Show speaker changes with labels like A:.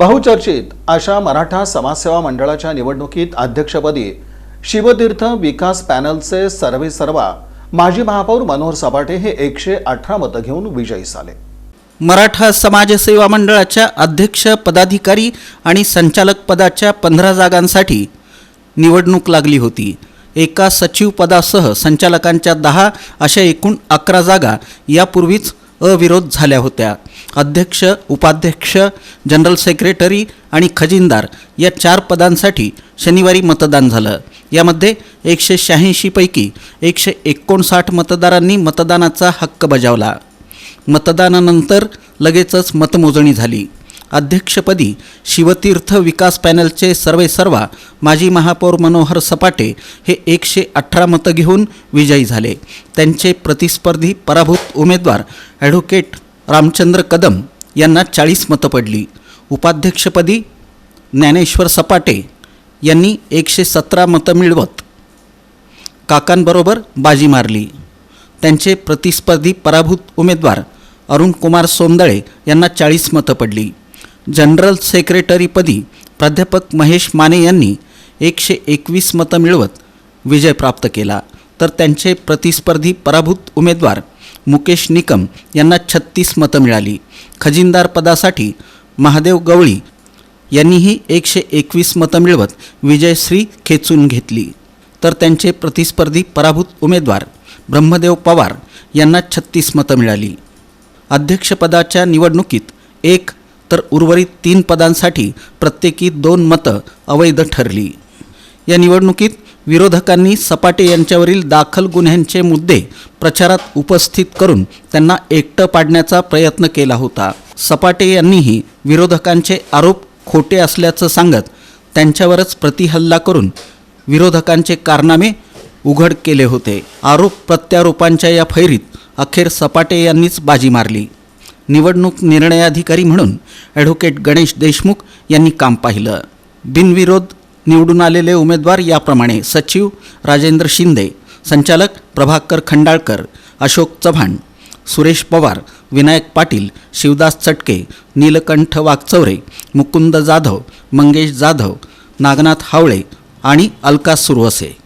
A: बहुचर्चित अशा मराठा समाजसेवा मंडळाच्या निवडणुकीत अध्यक्षपदी शिवतीर्थ विकास पॅनलचे सर्वे सर्वा माजी महापौर मनोहर सपाटे हे एकशे अठरा मतं घेऊन विजयी झाले.
B: मराठा समाजसेवा मंडळाच्या अध्यक्ष पदाधिकारी आणि संचालक पदाच्या पंधरा जागांसाठी निवडणूक लागली होती. एका सचिव पदासह संचालकांच्या दहा अशा एकूण अकरा जागा यापूर्वीच अविरोध झाल्या होत्या. अध्यक्ष उपाध्यक्ष जनरल सेक्रेटरी आणि खजिनदार या चार पदांसाठी शनिवारी मतदान झालं. यामध्ये एकशे शहाऐंशीपैकी एकशे एकोणसाठ मतदारांनी मतदानाचा हक्क बजावला. मतदानानंतर लगेचच मतमोजणी झाली. अध्यक्षपदी शिवतीर्थ विकास पॅनलचे सर्वेसर्वा माजी महापौर मनोहर सपाटे हे एकशे अठरा मतं घेऊन विजयी झाले. त्यांचे प्रतिस्पर्धी पराभूत उमेदवार ॲडव्होकेट रामचंद्र कदम यांना चाळीस मतं पडली. उपाध्यक्षपदी ज्ञानेश्वर सपाटे यांनी एकशे सतरा मतं मिळवत काकांबरोबर बाजी मारली. त्यांचे प्रतिस्पर्धी पराभूत उमेदवार अरुणकुमार सोंदळे यांना चाळीस मतं पडली. जनरल सेक्रेटरीपदी प्राध्यापक महेश माने यांनी एकशे एकवीस मतं मिळवत विजय प्राप्त केला. तर त्यांचे प्रतिस्पर्धी पराभूत उमेदवार मुकेश निकम यांना छत्तीस मतं मिळाली. खजिनदार पदासाठी महादेव गवळी यांनीही एकशे एकवीस मतं मिळवत विजयश्री खेचून घेतली. तर त्यांचे प्रतिस्पर्धी पराभूत उमेदवार ब्रह्मदेव पवार यांना छत्तीस मतं मिळाली. अध्यक्षपदाच्या निवडणुकीत एक तर उर्वरित तीन पदांसाठी प्रत्येकी दोन मतं अवैध ठरली. या निवडणुकीत विरोधकांनी सपाटे यांच्यावरील दाखल गुन्ह्यांचे मुद्दे प्रचारात उपस्थित करून त्यांना एकटं पाडण्याचा प्रयत्न केला होता. सपाटे यांनीही विरोधकांचे आरोप खोटे असल्याचं सांगत त्यांच्यावरच प्रतिहल्ला करून विरोधकांचे कारनामे उघड केले होते. आरोप प्रत्यारोपांच्या या फैरीत अखेर सपाटे यांनीच बाजी मारली. निवडणूक निर्णयाधिकारी म्हणून ॲडव्होकेट गणेश देशमुख यांनी काम पाहिलं. बिनविरोध निवडून आलेले उमेदवार याप्रमाणे सचिव राजेंद्र शिंदे संचालक प्रभाकर खंडाळकर अशोक चव्हाण सुरेश पवार विनायक पाटील शिवदास चटके नीलकंठ वाघचौरे मुकुंद जाधव मंगेश जाधव नागनाथ हावळे आणि अलका सुरवसे.